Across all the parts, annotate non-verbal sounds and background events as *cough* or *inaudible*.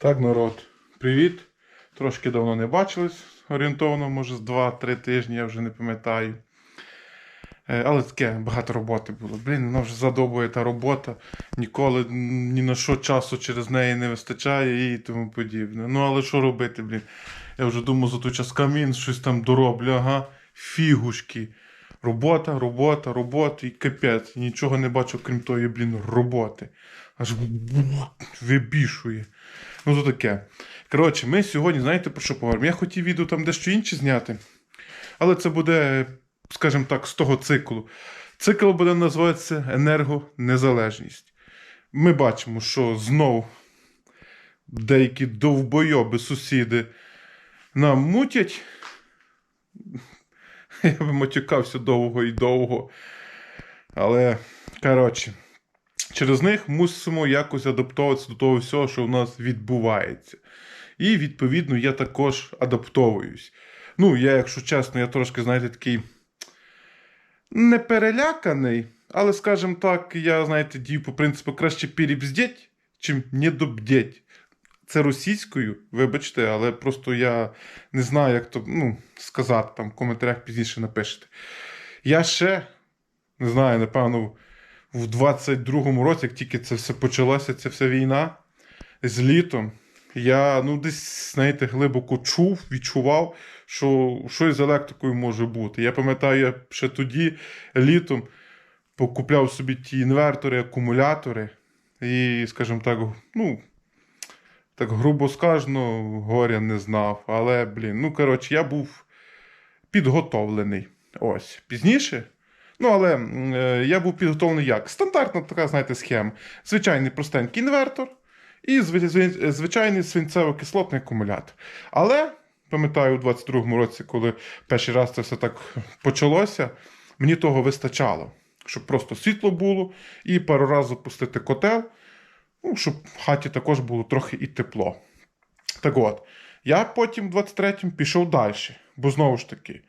Так, народ, привіт. Трошки давно не бачились, орієнтовно, може, з 2-3 тижні, я вже не пам'ятаю. Е, Але таке багато роботи було. Блін, вона вже задобує та робота. Ніколи ні на що часу через неї не вистачає і тому подібне. Ну, але що робити, блін? Я вже думав за той час камін, щось там дороблю, ага, фігушки. Робота, робота, робота і капець. Нічого не бачу, крім тої, блін, роботи. Аж вибішує. Ну, то таке. Коротше, ми сьогодні, знаєте, про що поговоримо? Я хотів відео там дещо інше зняти, але це буде, скажімо так, з того циклу. Цикл буде називатися енергонезалежність. Ми бачимо, що знов деякі довбойоби сусіди нам мутять. *laughs* Я би матюкався довго і довго. Але, коротше, через них мусимо якось адаптуватися до того всього, що у нас відбувається. І, відповідно, я також адаптовуюсь. Ну, я, якщо чесно, я трошки, знаєте, такий не переляканий, але, скажімо так, я, знаєте, дію по принципу краще перебздеть, чим недобдеть. Це російською, вибачте, але просто я не знаю, як то ну, сказати, там в коментарях пізніше напишете. Я ще не знаю, напевно, в 22-му році, як тільки це все почалося, ця вся війна з літом, я ну, десь, знаєте, глибоко чув, відчував, що щось з електрикою може бути. Я пам'ятаю, я ще тоді літом покупляв собі ті інвертори, акумулятори, і, скажімо так, ну. Так грубо скажено, горя не знав. Але, блін, ну коротше, я був підготовлений. Ось. Пізніше. Ну, але е, я був підготовлений як? Стандартна така, знаєте, схема. Звичайний простенький інвертор і зви- зви- звичайний свинцево-кислотний акумулятор. Але, пам'ятаю, у 22-му році, коли перший раз це все так почалося, мені того вистачало. Щоб просто світло було і пару разів запустити котел. Ну, щоб в хаті також було трохи і тепло. Так от, я потім в 23-му пішов далі, бо знову ж таки,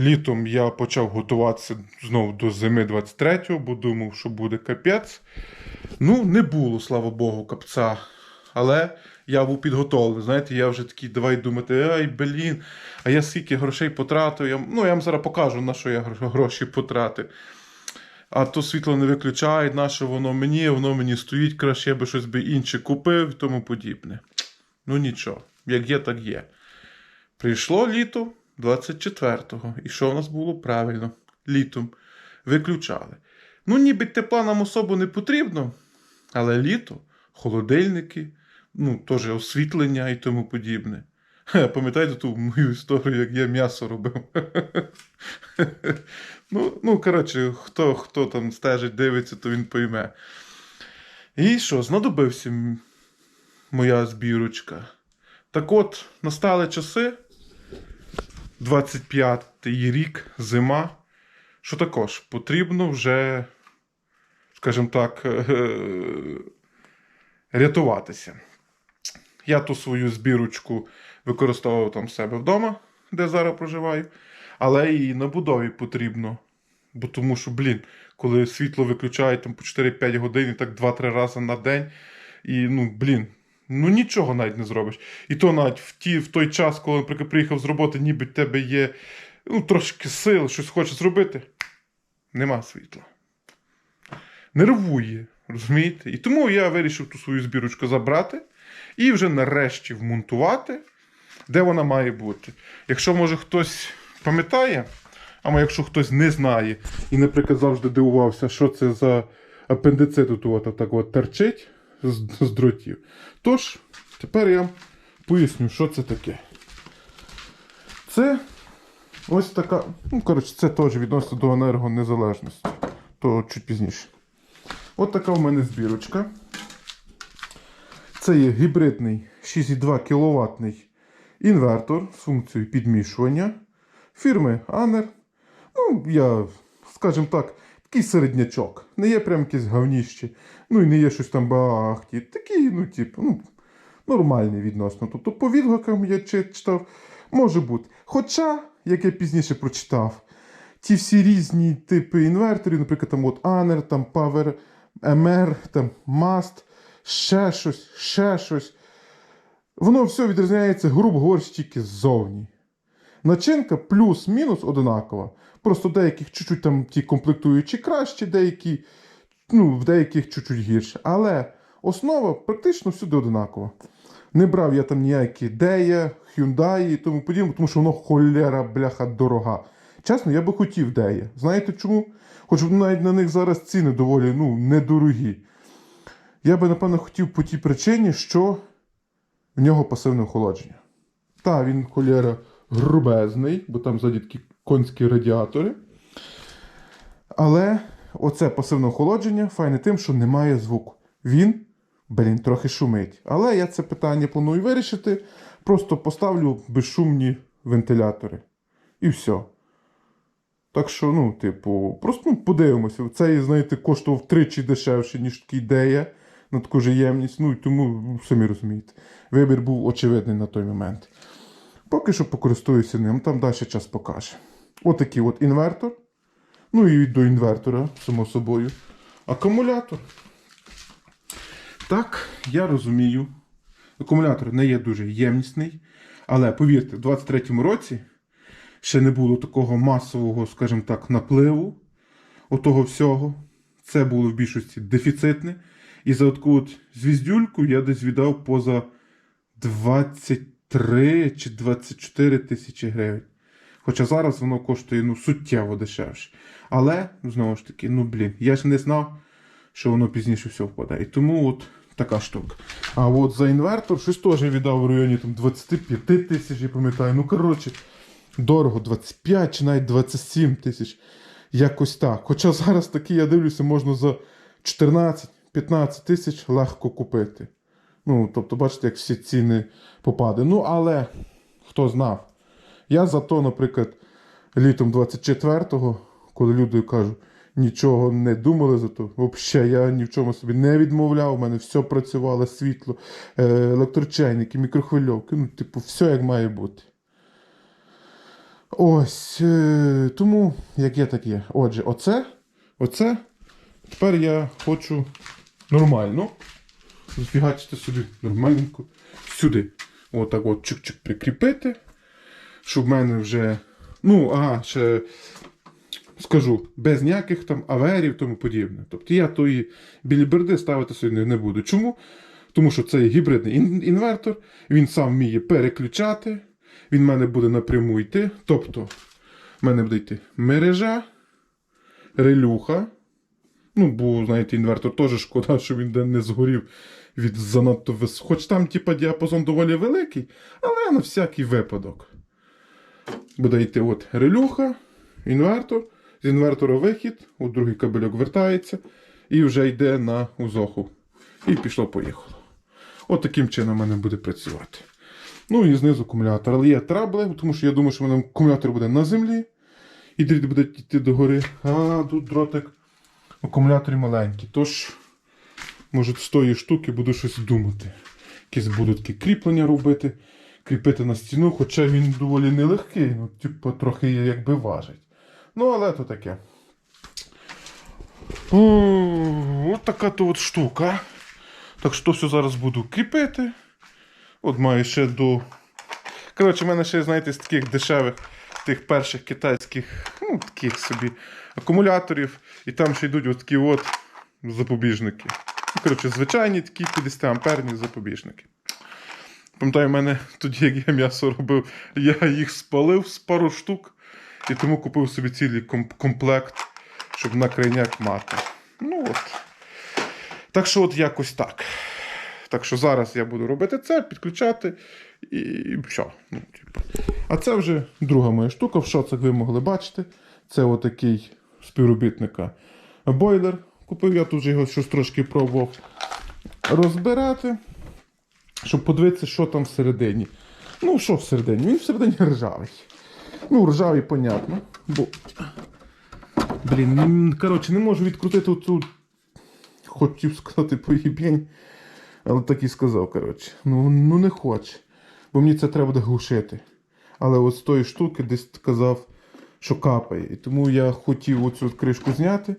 літом я почав готуватися знову до зими 23-го, бо думав, що буде капець. Ну, не було, слава Богу, капця. Але я був підготовлений. Знаєте, я вже такий, давай думати, ай, блін, а я скільки грошей потратив. Я, ну, я вам зараз покажу, на що я гроші потратив. А то світло не виключають, наше воно мені, воно мені стоїть, краще я би щось би інше купив і тому подібне. Ну нічого, як є, так є. Прийшло літо 24-го. І що в нас було правильно? Літом виключали. Ну, ніби тепла нам особо не потрібно, але літо, холодильники, ну, теж освітлення і тому подібне. Пам'ятаєте ту мою історію, як я м'ясо робив? *laughs* ну, ну, коротше, хто, хто там стежить, дивиться, то він пойме. І що, знадобився моя збірочка. Так от, настали часи, 25-й рік, зима, що також потрібно вже, скажімо так, рятуватися. Я ту свою збірочку використовував там в себе вдома, де зараз проживаю, але і на будові потрібно. Бо тому що, блін, коли світло виключають там по 4-5 годин, і так 2-3 рази на день, і ну, блін, ну нічого навіть не зробиш. І то навіть в, ті, в той час, коли, наприклад, приїхав з роботи, ніби в тебе є ну, трошки сил, щось хочеш зробити, нема світла. Нервує, розумієте? І тому я вирішив ту свою збірочку забрати і вже нарешті вмонтувати, де вона має бути. Якщо, може, хтось пам'ятає, або якщо хтось не знає, і, наприклад, завжди дивувався, що це за апендицит тут от, так от терчить з, дротів. Тож, тепер я поясню, що це таке. Це ось така. Ну, коротше, це теж відносно до енергонезалежності. То чуть пізніше. От така в мене збірочка. Це є гібридний 6,2 кВт інвертор з функцією підмішування фірми Anner. Ну, я, скажімо так, такий середнячок. Не є прям якесь говніще. Ну і не є щось там бахті. Такий, ну, типу, ну, нормальний відносно. Тобто по відгукам я читав, може бути. Хоча, як я пізніше прочитав, ті всі різні типи інверторів, наприклад, там от Anner, там Power MR, там Mast, ще щось, ще щось. Воно все відрізняється, грубо говорячи, тільки ззовні. Начинка плюс-мінус одинакова. Просто деяких чуть-чуть там ті комплектуючі краще, деякі, ну, в деяких чуть-чуть гірше. Але основа практично всюди одинакова. Не брав я там ніякі Дея, Hyundai і тому подібне, тому що воно холера, бляха, дорога. Чесно, я би хотів Дея. Знаєте чому? Хоч навіть на них зараз ціни доволі ну, недорогі. Я би, напевно, хотів по тій причині, що в нього пасивне охолодження. Та, він холєра грубезний, бо там ззаді такі конські радіатори. Але оце пасивне охолодження файне тим, що немає звуку. Він, блін, трохи шумить. Але я це питання планую вирішити. Просто поставлю безшумні вентилятори. І все. Так що, ну, типу, просто ну, подивимося. Цей, знаєте, коштував втричі дешевше, ніж такий Дея на таку же ємність. Ну і тому, ну, самі розумієте, вибір був очевидний на той момент. Поки що покористуюся ним, там далі час покаже. Отакий от інвертор. Ну і до інвертора, само собою. Акумулятор. Так, я розумію. Акумулятор не є дуже ємнісний. Але повірте, в 23-му році ще не було такого масового, скажімо так, напливу отого всього. Це було в більшості дефіцитне. І за таку от звіздюльку я десь віддав поза 23 чи 24 тисячі гривень. Хоча зараз воно коштує ну, суттєво дешевше. Але, знову ж таки, ну блін, я ж не знав, що воно пізніше все впаде. І тому от така штука. А от за інвертор щось теж віддав в районі там, 25 тисяч, я пам'ятаю. Ну, коротше, дорого, 25 чи навіть 27 тисяч. Якось так. Хоча зараз такі, я дивлюся, можна за 14-15 тисяч легко купити. Ну, тобто, бачите, як всі ціни попаде. Ну, але хто знав. Я зато, наприклад, літом 24-го, коли люди кажуть, нічого не думали за то, взагалі я ні в чому собі не відмовляв, у мене все працювало, світло, е, електрочайники, мікрохвильовки, ну, типу, все як має бути. Ось. Е, тому, як є, так є. Отже, оце, оце. Тепер я хочу нормально зафігачити собі нормальненько сюди. Отак от чик-чик прикріпити. Щоб в мене вже. Ну, ага, ще скажу, без ніяких там аверів тому подібне. Тобто я тої біліберди ставити собі не- буду. Чому? Тому що це гібридний інвертор, він сам вміє переключати, він в мене буде напряму йти. Тобто, в мене буде йти мережа, релюха. Ну, бо, знаєте, інвертор теж шкода, що він не згорів від занадто вис... Хоч там, типа, діапазон доволі великий, але на всякий випадок. Буде йти от релюха, інвертор, з інвертора вихід, от другий кабельок вертається і вже йде на узоху. І пішло-поїхало. От таким чином в мене буде працювати. Ну і знизу акумулятор. Але є трабли, тому що я думаю, що в мене акумулятор буде на землі. І дріт буде йти догори. А тут дротик акумулятори маленькі. Тож, може, з тої штуки буду щось думати. Якісь будуть такі кріплення робити, кріпити на стіну, хоча він доволі нелегкий, ну, типу, трохи якби важить. Ну, але то таке. О, от така то от штука. Так що все зараз буду кріпити. От маю ще до. Коротше, в мене ще, знаєте, з таких дешевих тих перших китайських, ну, таких собі акумуляторів. І там ще йдуть от такі от запобіжники. Ну, коротше, звичайні такі 50 амперні запобіжники. Пам'ятаю, в мене тоді, як я м'ясо робив, я їх спалив з пару штук. І тому купив собі цілий ком- комплект, щоб на крайняк мати. Ну от. Так що, от якось так. Так що зараз я буду робити це, підключати і, і все. Ну, типу. А це вже друга моя штука. В шоцах ви могли бачити. Це отакий співробітника бойлер. Купив я тут його щось трошки пробував розбирати, щоб подивитися, що там всередині. Ну, що всередині? Він всередині ржавий. Ну, ржавий, понятно. Бо... Блін, коротше, не можу відкрутити оцю. Хотів сказати поїбень. Але так і сказав, коротше. Ну, ну не хоче. Бо мені це треба буде глушити. Але от з тої штуки десь казав, що капає. І тому я хотів оцю кришку зняти,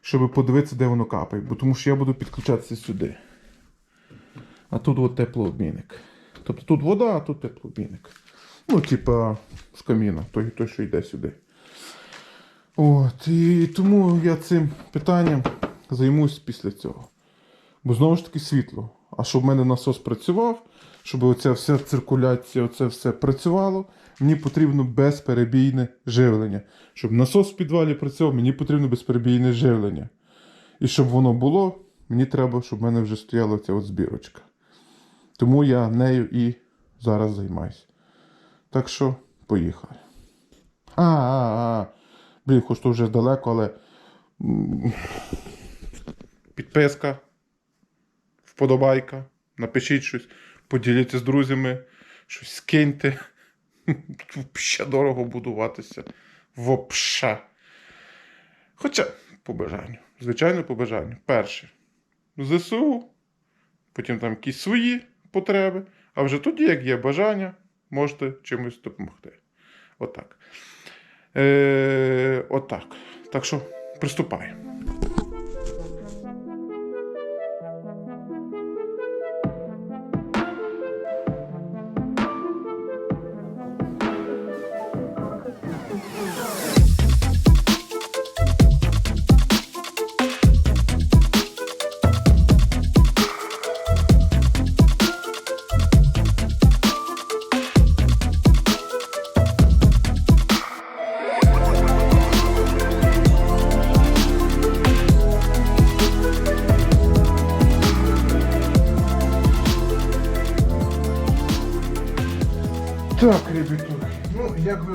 щоб подивитися, де воно капає. Бо тому що я буду підключатися сюди. А тут от теплообмінник. Тобто тут вода, а тут теплообмінник. Ну, типа з каміна, той, той, що йде сюди. От, і тому я цим питанням займусь після цього. Бо знову ж таки світло. А щоб в мене насос працював, щоб оця вся циркуляція, оце все працювало, мені потрібно безперебійне живлення. Щоб насос в підвалі працював, мені потрібно безперебійне живлення. І щоб воно було, мені треба, щоб в мене вже стояла ця от збірочка. Тому я нею і зараз займаюся. Так що, поїхали. А, а, а. Блін, хоч то вже далеко, але. Підписка, вподобайка, напишіть щось, поділіться з друзями, щось скиньте. Ще дорого будуватися. Вопша. Хоча, по бажанню. Звичайно, по бажанню. Перше. ЗСУ, потім там якісь свої потреби. А вже тоді, як є бажання, можете чимось допомогти. Отак. Е, отак. Так що приступаємо.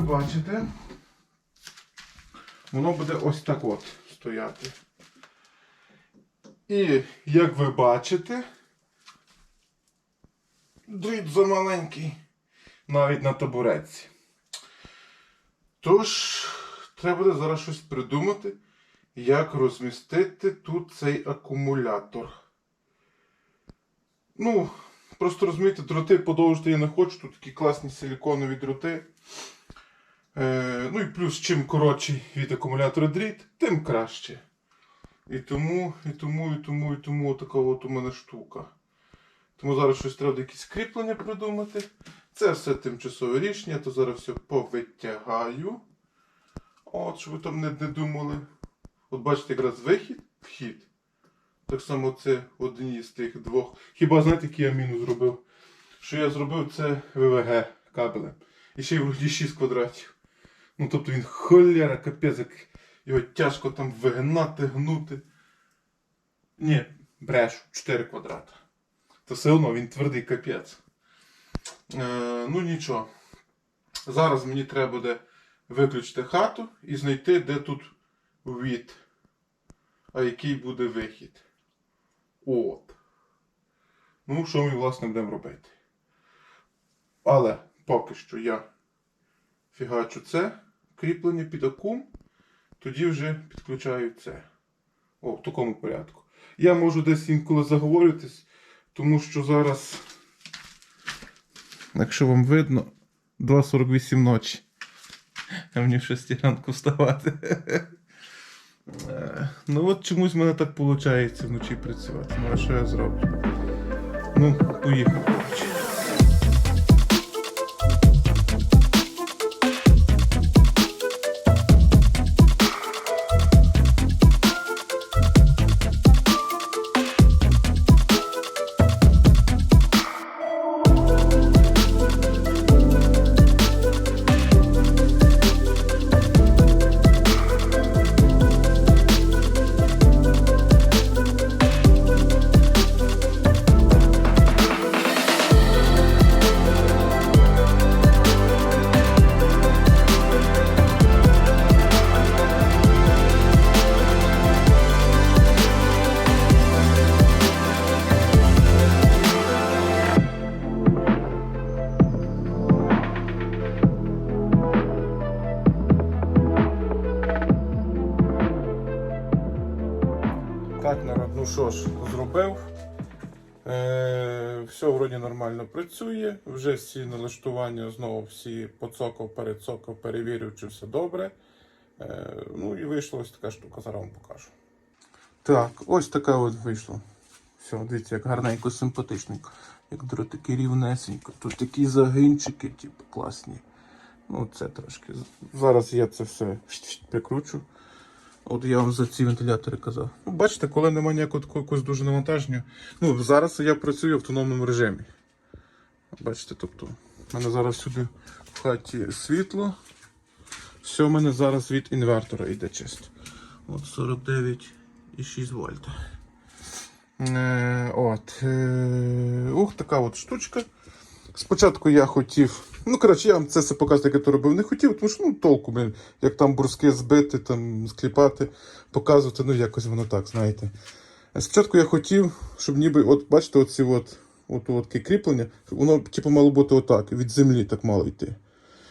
Бачите, воно буде ось так от стояти. І як ви бачите, дріт замаленький, навіть на табуретці. Тож, треба буде зараз щось придумати, як розмістити тут цей акумулятор. Ну, Просто розумієте, дроти подовжити я не хочу. Тут такі класні силіконові дроти. Е, ну і плюс, чим коротший від акумулятора дріт, тим краще. І тому, і тому, і тому, і тому така от у мене штука. Тому зараз щось треба якісь кріплення придумати. Це все тимчасове рішення, то зараз все повитягаю. От, щоб ви там не, не думали. От бачите, якраз вихід, вхід. Так само це одні з тих двох. Хіба знаєте, який я мінус зробив? Що я зробив це ВВГ кабелем. І ще й вроді 6 квадратів. Ну тобто він холєра, капець, як його тяжко там вигинати, гнути. Ні, брешу, 4 квадрата. То все одно він твердий капець. Е, ну нічого. Зараз мені треба буде виключити хату і знайти, де тут від. А який буде вихід. От. Ну, що ми, власне, будемо робити. Але поки що я фігачу це кріплення під акум, тоді вже підключаю це. О, в такому порядку. Я можу десь інколи заговоритись, тому що зараз, якщо вам видно, 2.48 ночі. А мені в 6 ранку вставати. Е, Ну от чомусь в мене так виходить вночі працювати. Ну а що я зроблю? Ну, поїхав. Нормально працює. Вже всі налаштування знову всі поцокав, перецокав, перевірив, чи все добре. Е, ну і вийшла ось така штука, зараз вам покажу. Так, ось така от вийшла. Все, дивіться, як гарненько, симпатичненько. як дротики рівнесенько. Тут такі загинчики, типу, класні. Ну, це трошки. Зараз я це все прикручу. От я вам за ці вентилятори казав. Ну, бачите, коли немає ніякого такого якогось дуже навантаження. Ну, зараз я працюю в автономному режимі. Бачите, тобто, в мене зараз сюди в хаті світло. Все в мене зараз від інвертора йде чисто. От 49,6 вольт. Е, от. Е, ух, така от штучка. Спочатку я хотів. Ну, коротше, я вам це все показати, як я то робив, не хотів, тому що ну, толку, блін, як там бурски збити, там, скліпати, показувати, ну якось воно так, знаєте. Е, Спочатку я хотів, щоб ніби, от бачите, оці от, от, таке кріплення, воно типу, мало бути отак, від землі так мало йти.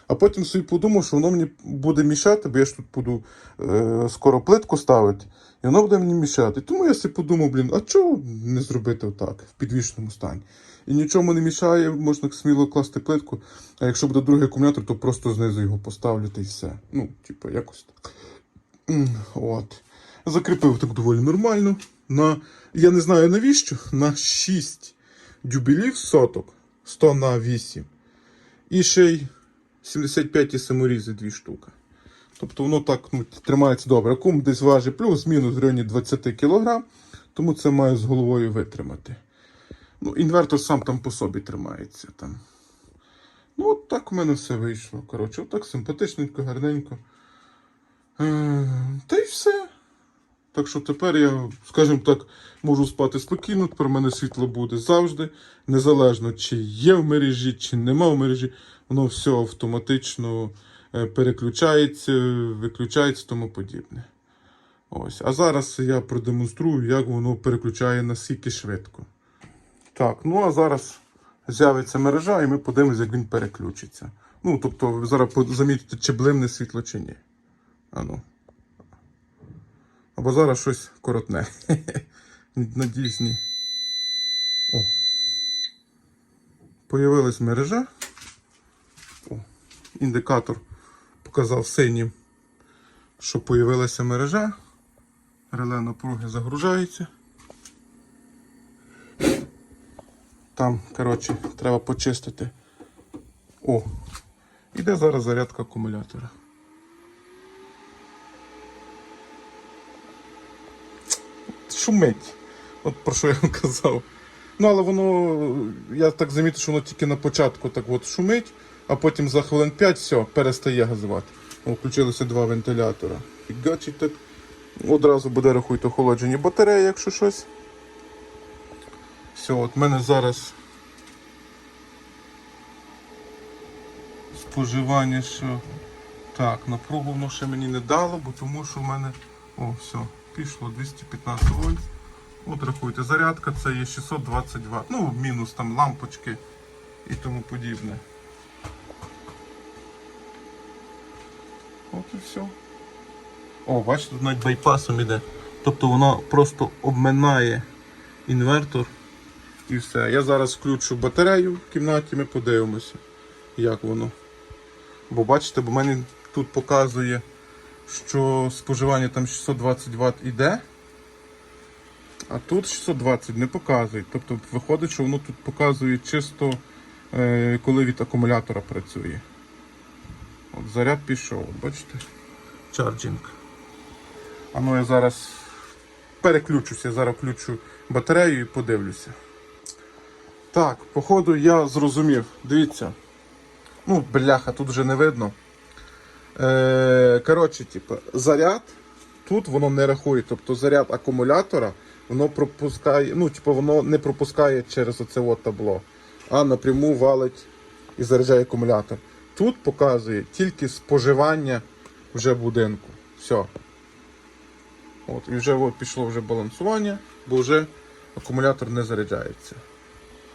А потім собі подумав, що воно мені буде мішати, бо я ж тут буду е, скоро плитку ставити, і воно буде мені мішати. Тому я собі подумав, блін, а чого не зробити отак, в підвішеному стані? І нічому не мішає, можна сміло класти плитку. А якщо буде другий акумулятор, то просто знизу його поставлю та й все. Ну, типу, якось так. От. Закріпив так доволі нормально. На, я не знаю навіщо, на 6 дюбелів соток 100 на 8. І ще й 75 і саморізи дві штуки. Тобто воно так ну, тримається добре. Акум десь важить плюс-мінус в районі 20 кг, тому це має з головою витримати. Ну, інвертор сам там по собі тримається. Там. Ну, от так у мене все вийшло. Коротше, отак симпатичненько, гарненько. Е, та й все. Так що тепер я, скажімо так, можу спати спокійно, тепер у мене світло буде завжди, незалежно чи є в мережі, чи нема в мережі, воно все автоматично е, переключається, виключається тому подібне. Ось. А зараз я продемонструю, як воно переключає наскільки швидко. Так, ну а зараз з'явиться мережа, і ми подивимося, як він переключиться. Ну, тобто, зараз замітите, чи блимне світло, чи ні. Ану. Або зараз щось коротне. *laughs* Надіюсь, ні. О. Появилась мережа. О. Індикатор показав синім, що появилася мережа. Реле напруги загружається. Там, коротше, треба почистити. О, іде зараз зарядка акумулятора. Шумить. От про що я вам казав. Ну, але воно, я так замітив, що воно тільки на початку так от шумить, а потім за хвилин 5 все, перестає газувати. Включилися два вентилятора. Фігачить так. Одразу буде рахуйте охолоджені батареї, якщо щось. Все, от мене зараз споживання, що так, напругу воно ще мені не дало, бо тому що в мене о, все, пішло 215 вольт. От рахуйте, зарядка це є 620 Вт. Ну, мінус там лампочки і тому подібне. От і все. О, бачите, тут навіть байпасом іде. Тобто воно просто обминає інвертор і все. Я зараз включу батарею в кімнаті, ми подивимося, як воно. Бо бачите, бо в мене тут показує, що споживання там 620 Вт іде. А тут 620 не показує. Тобто виходить, що воно тут показує чисто, е, коли від акумулятора працює. От заряд пішов, от бачите? Чарджинг. А ну я зараз переключуся, я зараз включу батарею і подивлюся. Так, походу я зрозумів. Дивіться. Ну, бляха, тут вже не видно. Е, коротше, типу, заряд тут воно не рахує. Тобто заряд акумулятора воно пропускає, ну, типу, воно не пропускає через оце табло, а напряму валить і заряджає акумулятор. Тут показує тільки споживання вже будинку. Все. От, і вже от, пішло вже балансування, бо вже акумулятор не заряджається.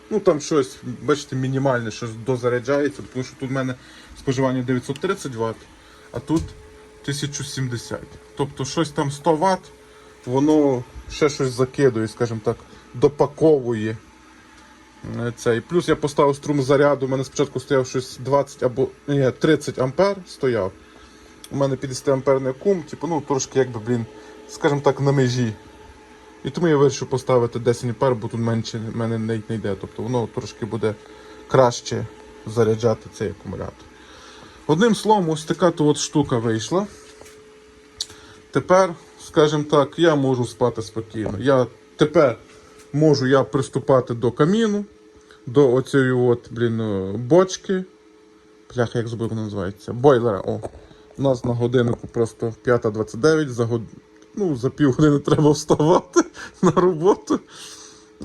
Ну там щось, бачите, мінімальне, щось дозаряджається, тому що тут в мене споживання 930 Вт, а тут 1070. Тобто щось там 100 Вт, воно ще щось закидує, скажімо так, допаковує. е, Цей. Плюс я поставив струм заряду, у мене спочатку стояв щось 20 або ні, 30 ампер стояв. У мене 50 амперний акум, типу, ну трошки якби, блін, скажімо так, на межі. І тому я вирішив поставити 10 А, бо тут менше в мене не, не йде. Тобто воно трошки буде краще заряджати цей акумулятор. Одним словом, ось така то от штука вийшла. Тепер, скажімо так, я можу спати спокійно. Я тепер можу я приступати до каміну, до оцієї от, блін, бочки. Бляха, як вона називається? Бойлера. О. У нас на годиннику просто 5.29, за, год... ну, за півгодини треба вставати *laughs* на роботу.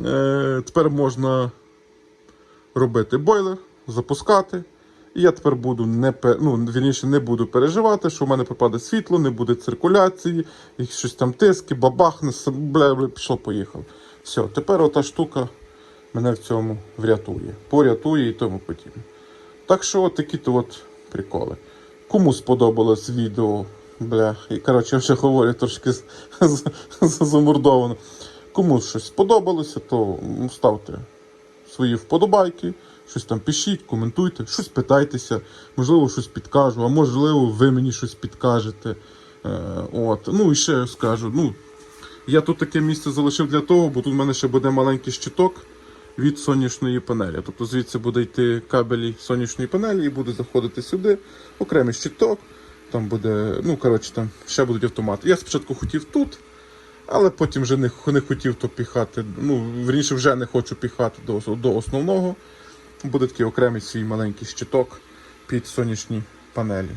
Е, тепер можна робити бойлер, запускати. І я тепер буду не ну, вірніше, не буду переживати, що в мене пропаде світло, не буде циркуляції, і щось там тиски, бабахне, бля, бля, пішло, поїхав. Все, тепер ота штука мене в цьому врятує, порятує і тому подібне. Так що такі то от приколи. Кому сподобалось відео, бля, і коротше, я вже говорю трошки замордовано. Кому щось сподобалося, то ставте свої вподобайки, щось там пишіть, коментуйте, щось питайтеся, можливо, щось підкажу, а можливо, ви мені щось підкажете. Е, от. Ну і ще скажу, ну, я тут таке місце залишив для того, бо тут в мене ще буде маленький щиток від сонячної панелі. Тобто звідси буде йти кабелі сонячної панелі і буде заходити сюди, окремий щиток. Там буде, ну коротше, там ще будуть автомати. Я спочатку хотів тут, але потім вже не, не хотів то піхати. Ну, вірніше, вже не хочу піхати до, до основного. Буде такий окремий свій маленький щиток під сонячні панелі.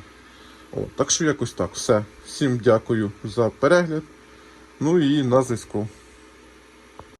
О, так що якось так. Все. Всім дякую за перегляд. Ну і на зв'язку.